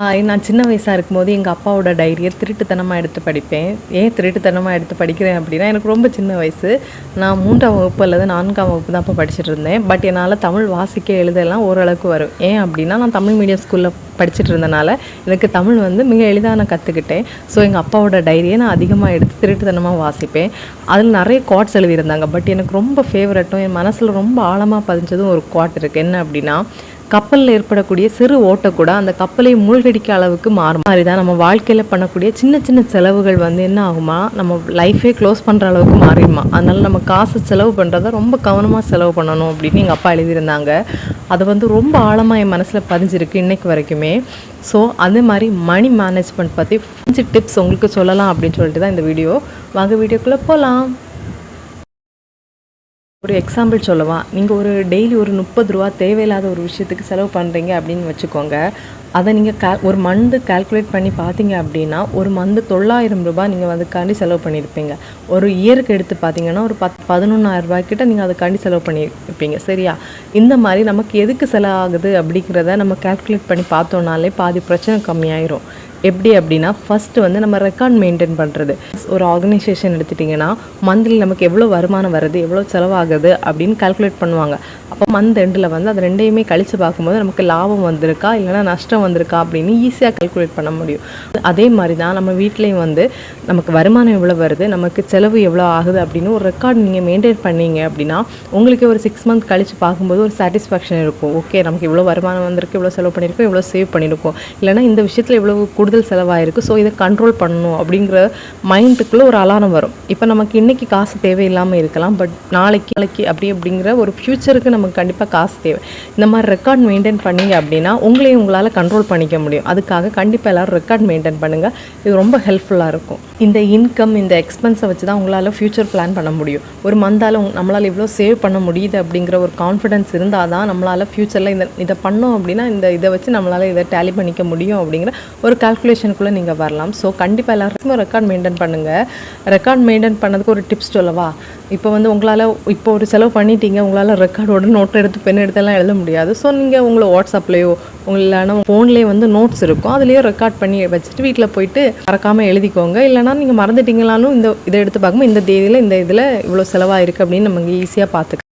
நான் சின்ன வயசாக இருக்கும்போது எங்கள் அப்பாவோட டைரியை திருட்டுத்தனமாக எடுத்து படிப்பேன். ஏன் திருட்டுத்தனமாக எடுத்து படிக்கிறேன் அப்படின்னா எனக்கு ரொம்ப சின்ன வயசு. நான் மூன்றாம் வகுப்பு அல்லது நான்காம் வகுப்பு தான் அப்போ படிச்சுட்டு இருந்தேன். பட் என்னால் தமிழ் வாசிக்க எழுதலாம் ஓரளவுக்கு வரும். ஏன் அப்படின்னா நான் தமிழ் மீடியம் ஸ்கூலில் படிச்சுட்டு இருந்தனால எனக்கு தமிழ் வந்து மிக எளிதாக நான் கற்றுக்கிட்டேன் ஸோ எங்கள் அப்பாவோட டைரியை நான் அதிகமாக எடுத்து திருட்டுத்தனமாக வாசிப்பேன். அதில் நிறைய குவாட்ஸ் எழுதியிருந்தாங்க. பட் எனக்கு ரொம்ப ஃபேவரட்டும் என் மனசில் ரொம்ப ஆழமாக பதிஞ்சதும் ஒரு கோட் இருக்குது என்ன அப்படின்னா கப்பலில் ஏற்படக்கூடிய சிறு ஓட்டை கூட அந்த கப்பலை மூழ்கடிக்க அளவுக்கு மாறும். மாதிரி தான் நம்ம வாழ்க்கையில் பண்ணக்கூடிய சின்ன சின்ன செலவுகள் வந்து என்ன ஆகுமா? நம்ம லைஃபே க்ளோஸ் பண்ணுற அளவுக்கு மாறிடுமா? அதனால் நம்ம காசு செலவு பண்ணுறத ரொம்ப கவனமாக செலவு பண்ணணும் அப்படின்னு எங்கள் அப்பா எழுதியிருந்தாங்க. அது வந்து ரொம்ப ஆழமாக என் மனசில் பதிஞ்சிருக்கு இன்றைக்கு வரைக்குமே. ஸோ அதே மாதிரி மணி மேனேஜ்மெண்ட் பற்றி அஞ்சு டிப்ஸ் உங்களுக்கு சொல்லலாம் அப்படின்னு சொல்லிட்டு தான் இந்த வீடியோ வாங்க வீடியோக்குள்ளே போகலாம் ஒரு எக்ஸாம்பிள் சொல்லவா? நீங்கள் ஒரு டெய்லி ஒரு முப்பது ரூபா தேவையில்லாத ஒரு விஷயத்துக்கு செலவு பண்ணுறீங்க அப்படின்னு வச்சுக்கோங்க. அதை நீங்கள் கே ஒரு மந்த்து கால்குலேட் பண்ணி பார்த்தீங்க அப்படின்னா ஒரு மந்த்து தொள்ளாயிரம் ரூபாய் நீங்கள் அதுக்காண்டி செலவு பண்ணியிருப்பீங்க. ஒரு இயருக்கு எடுத்து பார்த்தீங்கன்னா ஒரு பத் பதினொன்றாயிரம் ரூபாய்க்கிட்ட நீங்கள் அதுக்காண்டி செலவு பண்ணியிருப்பீங்க. சரியா? இந்த மாதிரி நமக்கு எதுக்கு செலவாகுது அப்படிங்கிறத நம்ம கால்குலேட் பண்ணி பார்த்தோன்னாலே பாதி பிரச்சனை கம்மியாயிரும். எப்படி அப்படின்னா ஃபஸ்ட்டு வந்து நம்ம ரெக்கார்ட் மெயின்டைன் பண்ணுறது ஒரு ஆர்கனைசேஷன் எடுத்துட்டிங்கன்னா மந்த்லி நமக்கு எவ்வளோ வருமானம் வருது எவ்வளோ செலவாகுது அப்படின்னு கால்குலேட் பண்ணுவாங்க. அப்போ மந்த் எண்டில் வந்து அது ரெண்டையுமே கழித்து பார்க்கும்போது நமக்கு லாபம் வந்திருக்கா இல்லைனா நஷ்டம் வந்திருக்கா அப்படின்னு ஈஸியாக கால்குலேட் பண்ண முடியும். அதே மாதிரி தான் நம்ம வீட்லேயும் வந்து நமக்கு வருமானம் எவ்வளோ வருது நமக்கு செலவு எவ்வளோ ஆகுது அப்படின்னு ஒரு ரெக்கார்ட் நீங்கள் மெயின்டைன் பண்ணீங்க அப்படின்னா உங்களுக்கு ஒரு சிக்ஸ் மந்த் கழித்து பார்க்கும்போது ஒரு சாட்டிஸ்ஃபேக்ஷன் இருக்கும். ஓகே நமக்கு இவ்வளோ வருமானம் வந்திருக்கு இவ்வளோ செலவு பண்ணியிருக்கோம் இவ்வளோ சேவ் பண்ணியிருக்கோம். இல்லைனா இந்த விஷயத்தில் இவ்வளோ கூடுதல் செலவாயிருக்கு. ஸோ இதை கண்ட்ரோல் பண்ணணும் அப்படிங்கிற மைண்டுக்குள்ளே ஒரு அலாரம் வரும். இப்போ நமக்கு இன்றைக்கி காசு தேவையில்லாமல் இருக்கலாம். பட் நாளைக்கு நாளைக்கு அப்படி அப்படிங்கிற ஒரு ஃப்யூச்சருக்கு நமக்கு கண்டிப்பாக காசு தேவை. இந்த மாதிரி ரெக்கார்ட் மெயின்டைன் பண்ணீங்க அப்படின்னா உங்களையும் உங்களால் கண்ட்ரோல் பண்ணிக்க முடியும். அதுக்காக கண்டிப்பாக எல்லோரும் ரெக்கார்ட் மெயின்டைன் பண்ணுங்கள் இது ரொம்ப ஹெல்ப்ஃபுல்லாக இருக்கும். இந்த இன்கம் இந்த எக்ஸ்பென்ஸை வச்சு தான் உங்களால் ஃப்யூச்சர் பிளான் பண்ண முடியும். ஒரு மந்தால் நம்மளால் இவ்வளோ சேவ் பண்ண முடியுது அப்படிங்கிற ஒரு கான்ஃபிடன்ஸ் இருந்தால் தான் நம்மளால் ஃப்யூச்சரில் இந்த இதை பண்ணோம் அப்படின்னா இந்த இதை வச்சு நம்மளால் இதை டேலி பண்ணிக்க முடியும் அப்படிங்கிற ஒரு கால்குலேஷனுக்குள்ளே நீங்கள் வரலாம். ஸோ கண்டிப்பாக எல்லாருக்கும் ரெக்கார்ட் மெயின்டைன் பண்ணுங்கள் ரெக்கார்ட் மெயின்டைன் பண்ணதுக்கு ஒரு டிப்ஸ் சொல்லவா? இப்போ வந்து உங்களால் இப்போ ஒரு செலவு பண்ணிட்டீங்க உங்களால் ரெக்கார்டோட நோட் எடுத்து பென் எடுத்தெல்லாம் எழுத முடியாது. ஸோ நீங்கள் உங்களை வாட்ஸ்அப்லேயோ உங்களான ஃபோன்லேயே வந்து நோட்ஸ் இருக்கும். அதுலேயே ரெக்கார்ட் பண்ணி வச்சுட்டு வீட்டில் போயிட்டு மறக்காமல் எழுதிக்கோங்க. இல்லைனா நீங்கள் மறந்துட்டீங்களாலும் இந்த இதை எடுத்து பார்க்கும்போது இந்த தேதியில் இந்த இதில் இவ்வளோ செலவாயிருக்கு அப்படின்னு நமக்கு ஈஸியாக பார்த்துக்கலாம்.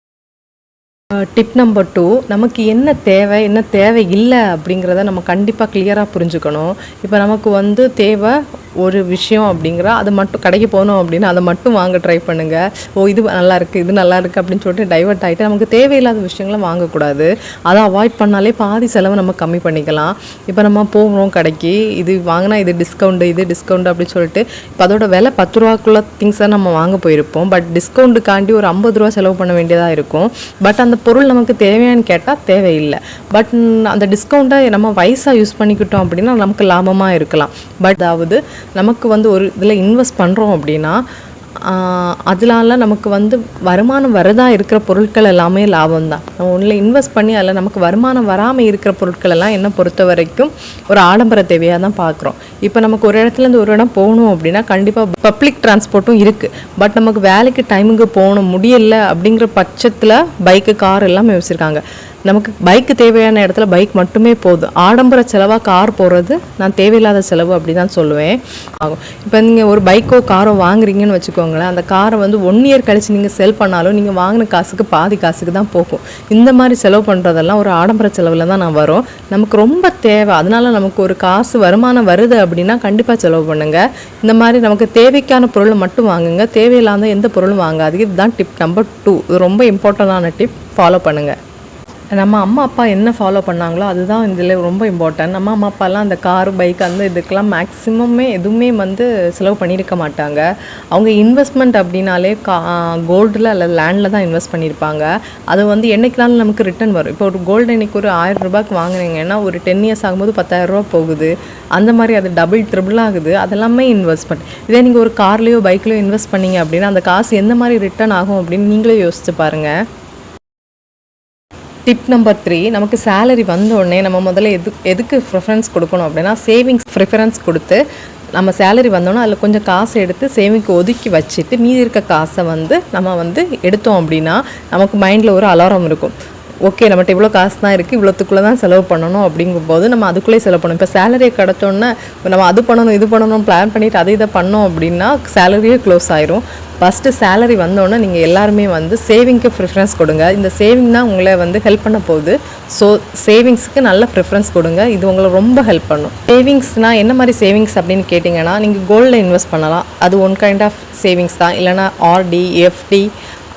டிப் நம்பர் டூ நமக்கு என்ன தேவை என்ன தேவை இல்லை அப்படிங்கிறத நம்ம கண்டிப்பாக கிளியராக புரிஞ்சுக்கணும். இப்போ நமக்கு வந்து தேவை ஒரு விஷயம் அப்படிங்கிற அதை மட்டும் கடைக்கு போகணும் அப்படின்னா அதை மட்டும் வாங்க ட்ரை பண்ணுங்கள் ஓ இது நல்லா இருக்குது இது நல்லா இருக்குது அப்படின்னு சொல்லிட்டு டைவர்ட் ஆகிட்டு நமக்கு தேவையில்லாத விஷயங்களை வாங்கக்கூடாது. அதை அவாய்ட் பண்ணாலே பாதி செலவு நம்ம கம்மி பண்ணிக்கலாம். இப்போ நம்ம போகிறோம் கடைக்கு இது வாங்கினா இது டிஸ்கவுண்ட் இது டிஸ்கவுண்ட் அப்படின்னு சொல்லிட்டு இப்போ அதோட விலை பத்து ரூபாக்குள்ள திங்ஸை நம்ம வாங்க போயிருப்போம். பட் டிஸ்கவுண்ட்டுக்காண்டி ஒரு ஐம்பது ரூபா செலவு பண்ண வேண்டியதாக இருக்கும். பட் அந்த பொருள் நமக்கு தேவையான்னு கேட்டால் தேவையில்லை. பட் அந்த டிஸ்கவுண்ட்டை நம்ம வயசாக யூஸ் பண்ணிக்கிட்டோம் அப்படின்னா நமக்கு லாபமாக இருக்கலாம். பட் அதாவது நமக்கு வந்து ஒரு இதில் இன்வெஸ்ட் பண்ணுறோம் அப்படின்னா அதனால நமக்கு வந்து வருமானம் வரதா இருக்கிற பொருட்கள் எல்லாமே லாபம் தான். நம்ம ஒன்றில் இன்வெஸ்ட் பண்ணி அதில் நமக்கு வருமானம் வராமல் இருக்கிற பொருட்கள் எல்லாம் என்ன பொறுத்த வரைக்கும் ஒரு ஆடம்பர தேவையாக தான் பார்க்குறோம் இப்போ நமக்கு ஒரு இடத்துலேருந்து ஒரு இடம் போகணும் அப்படின்னா கண்டிப்பாக பப்ளிக் டிரான்ஸ்போர்ட்டும் இருக்குது பட் நமக்கு வேலைக்கு டைமுக்கு போகணும் முடியல அப்படிங்கிற பட்சத்தில் பைக்கு கார் எல்லாமே வச்சுருக்காங்க. நமக்கு பைக்கு தேவையான இடத்துல பைக் மட்டுமே போதும். ஆடம்பர செலவாக கார் போகிறது நான் தேவையில்லாத செலவு அப்படி தான் சொல்லுவேன். ஆகும். இப்போ நீங்கள் ஒரு பைக்கோ காரோ வாங்குறீங்கன்னு வச்சுக்கோங்களேன் அந்த காரை வந்து ஒன் இயர் கழித்து நீங்கள் செல் பண்ணாலும் நீங்கள் வாங்கின காசுக்கு பாதி காசுக்கு தான் போகும். இந்த மாதிரி செலவு பண்ணுறதெல்லாம் ஒரு ஆடம்பர செலவில் தான் நான் வரும். நமக்கு ரொம்ப தேவை. அதனால் நமக்கு ஒரு காசு வருமானம் வருது அப்படின்னா கண்டிப்பாக செலவு பண்ணுங்கள் இந்த மாதிரி நமக்கு தேவைக்கான பொருளை மட்டும் வாங்குங்க. தேவையில்லாத எந்த பொருளும் வாங்காதீங்க. இதுதான் டிப் நம்பர் டூ இது ரொம்ப இம்பார்ட்டண்டான டிப் ஃபாலோ பண்ணுங்கள் நம்ம அம்மா அப்பா என்ன ஃபாலோ பண்ணாங்களோ அதுதான் இதில் ரொம்ப இம்பார்ட்டன்ட் நம்ம அம்மா அப்பாலாம் அந்த கார் பைக் அந்த இதுக்கெல்லாம் மேக்ஸிமமே எதுவுமே வந்து செலவு பண்ணியிருக்க மாட்டாங்க. அவங்க இன்வெஸ்ட்மெண்ட் அப்படின்னாலே கா கோல்டில் அல்லது லேண்டில் தான் இன்வெஸ்ட் பண்ணியிருப்பாங்க. அது வந்து என்னைக்குனாலும் நமக்கு ரிட்டர்ன் வரும். இப்போ ஒரு கோல்டு இன்றைக்கி ஒரு ஆயிரம் ரூபாய்க்கு வாங்கினீங்கன்னா ஒரு டென் இயர்ஸ் ஆகும்போது பத்தாயிரரூபா போகுது. அந்த மாதிரி அது டபுள் ட்ரிபிள் ஆகுது. அதெல்லாமே இன்வெஸ்ட்மெண்ட் இதே நீங்கள் ஒரு கார்லேயோ பைக்லேயோ இன்வெஸ்ட் பண்ணீங்க அப்படின்னா அந்த காசு எந்த மாதிரி ரிட்டர்ன் ஆகும் அப்படின்னு நீங்களே யோசிச்சு பாருங்கள் டிப் நம்பர் த்ரீ நமக்கு சேலரி வந்த உடனே நம்ம முதல்ல எது எதுக்கு ப்ரிஃபரன்ஸ் கொடுக்கணும் அப்படின்னா சேவிங்ஸ் ப்ரிஃபரன்ஸ் கொடுத்து நம்ம சேலரி வந்தோன்னா அதில் கொஞ்சம் காசு எடுத்து சேவிங்க்கு ஒதுக்கி வச்சுட்டு மீதி இருக்க காசை வந்து நம்ம வந்து எடுத்தோம் அப்படின்னா நமக்கு மைண்டில் ஒரு அலாரம் இருக்கும். ஓகே நம்மகிட்ட இவ்வளோ காசு தான் இருக்குது இவ்வளோத்துக்குள்ளே தான் செலவு பண்ணணும் அப்படிங்கும்போது நம்ம அதுக்குள்ளே செலவு பண்ணணும். இப்போ சேலரி கிடச்சோன்னே நம்ம அது பண்ணணும் இது பண்ணணும் பிளான் பண்ணிவிட்டு அதை இதை பண்ணோம் அப்படின்னா சேலரியே க்ளோஸ் ஆயிரும். ஃபஸ்ட்டு சேலரி வந்தோடனே நீங்கள் எல்லாருமே வந்து சேவிங்க்கு ப்ரிஃபரன்ஸ் கொடுங்க. இந்த சேவிங் தான் உங்களை வந்து ஹெல்ப் பண்ண போகுது. ஸோ சேவிங்ஸ்க்கு நல்ல ப்ரிஃபரன்ஸ் கொடுங்க. இது உங்களை ரொம்ப ஹெல்ப் பண்ணும். சேவிங்ஸ்னால் என்ன மாதிரி சேவிங்ஸ் அப்படின்னு கேட்டிங்கன்னா நீங்கள் கோல்டில் இன்வெஸ்ட் பண்ணலாம். அது ஒன் கைண்ட் ஆஃப் சேவிங்ஸ் தான். இல்லைனா ஆர்டி எஃப்டி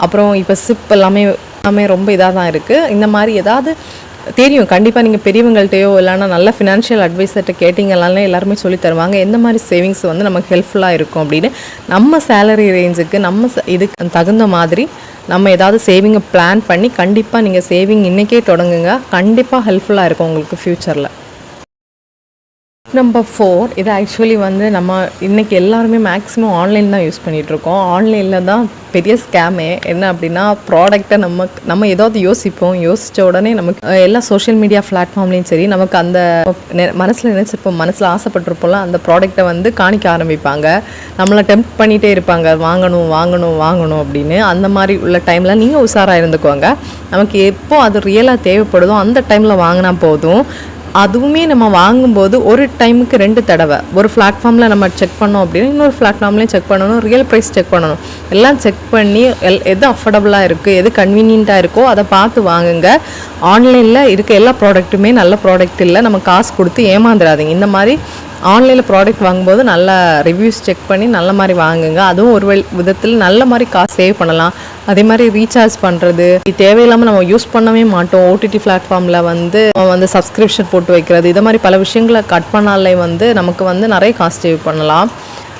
அப்புறம் இப்போ சிப் எல்லாமே எல்லாமே ரொம்ப இதாக தான் இருக்குது இந்த மாதிரி ஏதாவது தெரியும். கண்டிப்பாக நீங்கள் பெரியவங்கள்ட்டையோ இல்லைன்னா நல்ல ஃபினான்ஷியல் அட்வைஸர்கிட்ட கேட்டிங்கனாலே எல்லாருமே சொல்லி தருவாங்க. எந்த மாதிரி சேவிங்ஸ் வந்து நமக்கு ஹெல்ப்ஃபுல்லாக இருக்கும் அப்படின்னு. நம்ம சேலரி ரேஞ்சுக்கு நம்ம இதுக்கு தகுந்த மாதிரி நம்ம ஏதாவது சேவிங்கை பிளான் பண்ணி கண்டிப்பாக நீங்கள் சேவிங் இன்றைக்கே தொடங்குங்க. கண்டிப்பாக ஹெல்ப்ஃபுல்லாக இருக்கும் உங்களுக்கு ஃப்யூச்சரில் நம்பர் ஃபோர் இது ஆக்சுவலி வந்து நம்ம இன்றைக்கி எல்லாருமே மேக்ஸிமம் ஆன்லைன் தான் யூஸ் பண்ணிகிட்ருக்கோம் இருக்கோம் ஆன்லைனில் தான் பெரிய ஸ்கேமே என்ன அப்படின்னா ப்ராடக்ட்டை நம்ம நம்ம ஏதாவது யோசிப்போம். யோசித்த உடனே நமக்கு எல்லா சோஷியல் மீடியா பிளாட்ஃபார்ம்லேயும் சரி நமக்கு அந்த மனசில் நினச்சிருப்போம் மனசில் ஆசைப்பட்டிருப்போம்ல அந்த ப்ராடக்ட்டை வந்து காணிக்க ஆரம்பிப்பாங்க. நம்மளை டெம்ப் பண்ணிகிட்டே இருப்பாங்க. வாங்கணும் வாங்கணும் வாங்கணும் அப்படின்னு. அந்த மாதிரி உள்ள டைமில் நீங்கள் உஷாராக இருந்துக்கோங்க. நமக்கு எப்போ அது ரியலாக தேவைப்படுதோ அந்த டைமில் வாங்கினா போதும். அதுவுமே நம்ம வாங்கும்போது ஒரு டைமுக்கு ரெண்டு தடவை. ஒரு பிளாட்ஃபார்மில் நம்ம செக் பண்ணோம் அப்படின்னா இன்னொரு பிளாட்ஃபார்ம்லேயும் செக் பண்ணணும் ரியல் ப்ரைஸ் செக் பண்ணணும். எல்லாம் செக் பண்ணி எல் எது அஃபோர்டபுளாக இருக்குது எது கன்வீனியண்ட்டாக இருக்கோ அதை பார்த்து வாங்குங்க. ஆன்லைனில் இருக்க எல்லா ப்ராடக்ட்டுமே நல்ல ப்ராடக்ட் இல்லை. நம்ம காசு கொடுத்து ஏமாந்துடாதீங்க இந்த மாதிரி ஆன்லைனில் ப்ராடக்ட் வாங்கும்போது நல்ல ரிவ்யூஸ் செக் பண்ணி நல்ல மாதிரி வாங்குங்க. அதுவும் ஒரு விதத்தில் நல்ல மாதிரி காசு சேவ் பண்ணலாம். அதே மாதிரி ரீசார்ஜ் பண்ணுறது இது தேவையில்லாமல் நம்ம யூஸ் பண்ணவே மாட்டோம். ஓடிடி பிளாட்ஃபார்மில் வந்து நம்ம வந்து சப்ஸ்கிரிப்ஷன் போட்டு வைக்கிறது. இது மாதிரி பல விஷயங்களை கட் பண்ணாலே வந்து நமக்கு வந்து நிறைய காசு சேவ் பண்ணலாம்.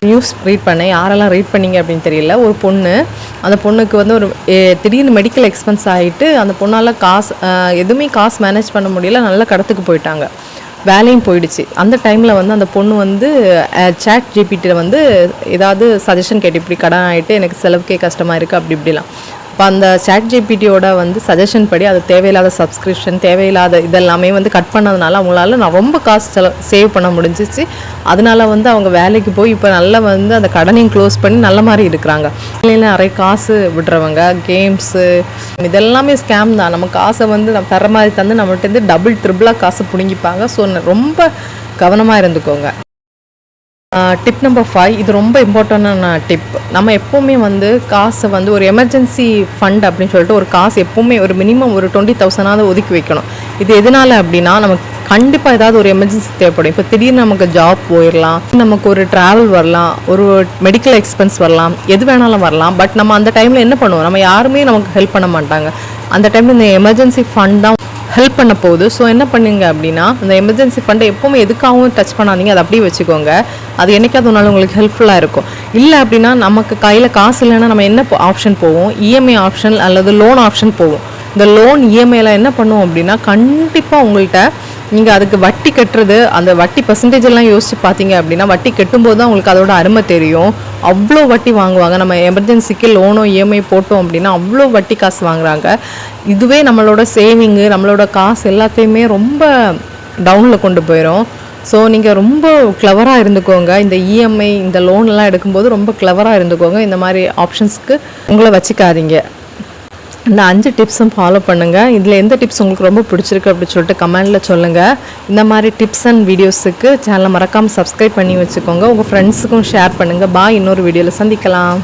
நியூஸ் ரீட் பண்ணேன். யாரெல்லாம் ரீட் பண்ணீங்க அப்படின்னு தெரியல. ஒரு பொண்ணு அந்த பொண்ணுக்கு வந்து ஒரு திடீர்னு மெடிக்கல் எக்ஸ்பென்ஸ் ஆகிட்டு அந்த பொண்ணால் காசு எதுவுமே காசு மேனேஜ் பண்ண முடியல. நல்ல கடத்துக்கு போயிட்டாங்க. வேலையும் போயிடுச்சு. அந்த டைமில் வந்து அந்த பொண்ணு வந்து சேட் ஜிபிட்டியில் வந்து ஏதாவது சஜஷன் கேட்டு இப்படி கடன் ஆகிட்டு எனக்கு செலவுக்கே கஷ்டமாக இருக்குது அப்படி இப்படிலாம். இப்போ அந்த சேட் ஜிபிடியோட வந்து சஜஷன் படி அது தேவையில்லாத சப்ஸ்கிரிப்ஷன் தேவையில்லாத இதெல்லாமே வந்து கட் பண்ணதுனால அவங்களால நான் ரொம்ப காசு செலவு சேவ் பண்ண முடிஞ்சிச்சு. அதனால வந்து அவங்க வேலைக்கு போய் இப்போ நல்லா வந்து அந்த கடனையும் க்ளோஸ் பண்ணி நல்ல மாதிரி இருக்கிறாங்க. இல்லைன்னா நிறைய காசு விடுறவங்க கேம்ஸு இதெல்லாமே ஸ்கேம் தான். நம்ம காசை வந்து நம்ம தர மாதிரி தந்து நம்மகிட்ட இருந்து டபுள் ட்ரிபிளாக காசு பிடுங்கிப்பாங்க. ஸோ ரொம்ப கவனமாக இருந்துக்கோங்க. டிப் நம்பர் ஃபைவ் இது ரொம்ப இம்பார்ட்டண்டான டிப் நம்ம எப்போவுமே வந்து காசை வந்து ஒரு எமர்ஜென்சி ஃபண்ட் அப்படின்னு சொல்லிட்டு ஒரு காசு எப்போவுமே ஒரு மினிமம் ஒரு டுவெண்ட்டி தௌசண்டாவது ஒதுக்கி வைக்கணும். இது எதனால் அப்படின்னா நமக்கு கண்டிப்பாக ஏதாவது ஒரு எமர்ஜென்சி தேவைப்படும். இப்போ திடீர்னு நமக்கு ஜாப் போயிடலாம் நமக்கு ஒரு ட்ராவல் வரலாம் ஒரு மெடிக்கல் எக்ஸ்பென்ஸ் வரலாம் எது வேணாலும் வரலாம். பட் நம்ம அந்த டைமில் என்ன பண்ணுவோம்? நம்ம யாருமே நமக்கு ஹெல்ப் பண்ண மாட்டாங்க. அந்த டைமில் இந்த எமர்ஜென்சி ஃபண்ட் தான் ஹெல்ப் பண்ண போகுது ஸோ என்ன பண்ணுங்க அப்படின்னா அந்த எமர்ஜென்சி ஃபண்டை எப்போவுமே எதுக்காகவும் டச் பண்ணாதீங்க. அதை அப்படியே வச்சுக்கோங்க. அது என்றைக்காவது ஒரு உங்களுக்கு ஹெல்ப்ஃபுல்லாக இருக்கும். இல்லை அப்படின்னா நமக்கு கையில் காசு இல்லைன்னா நம்ம என்ன ஆப்ஷன் போவோம்? இஎம்ஐ ஆப்ஷன் அல்லது லோன் ஆப்ஷன் போவோம். இந்த லோன் இஎம்ஐயில் என்ன பண்ணுவோம் அப்படின்னா கண்டிப்பாக உங்கள்கிட்ட நீங்கள் அதுக்கு வட்டி கட்டுறது அந்த வட்டி பர்சன்டேஜ் எல்லாம் யோசிச்சு பார்த்தீங்க அப்படின்னா வட்டி கட்டும்போது தான் உங்களுக்கு அதோட அருமை தெரியும். அவ்வளோ வட்டி வாங்குவாங்க. நம்ம எமர்ஜென்சிக்கு லோனோ இஎம்ஐ போட்டோம் அப்படின்னா அவ்வளோ வட்டி காசு வாங்குறாங்க. இதுவே நம்மளோட சேவிங்கு நம்மளோட காசு எல்லாத்தையுமே ரொம்ப டவுனில் கொண்டு போயிடும் ஸோ நீங்கள் ரொம்ப கிளவராக இருந்துக்கோங்க. இந்த இஎம்ஐ இந்த லோன்லாம் எடுக்கும்போது ரொம்ப கிளவராக இருந்துக்கோங்க. இந்த மாதிரி ஆப்ஷன்ஸ்க்கு உங்களை வச்சுக்காதீங்க. இந்த அஞ்சு டிப்ஸும் ஃபாலோ பண்ணுங்கள் இதில் எந்த டிப்ஸ் உங்களுக்கு ரொம்ப பிடிச்சிருக்கு அப்படின்னு சொல்லிட்டு கமெண்டில் சொல்லுங்கள் இந்த மாதிரி டிப்ஸ் அண்ட் வீடியோஸுக்கு சேனலை மறக்காமல் சப்ஸ்கிரைப் பண்ணி வச்சுக்கோங்க. உங்கள் ஃப்ரெண்ட்ஸுக்கும் ஷேர் பண்ணுங்கள் பாய் இன்னொரு வீடியோவில் சந்திக்கலாம்.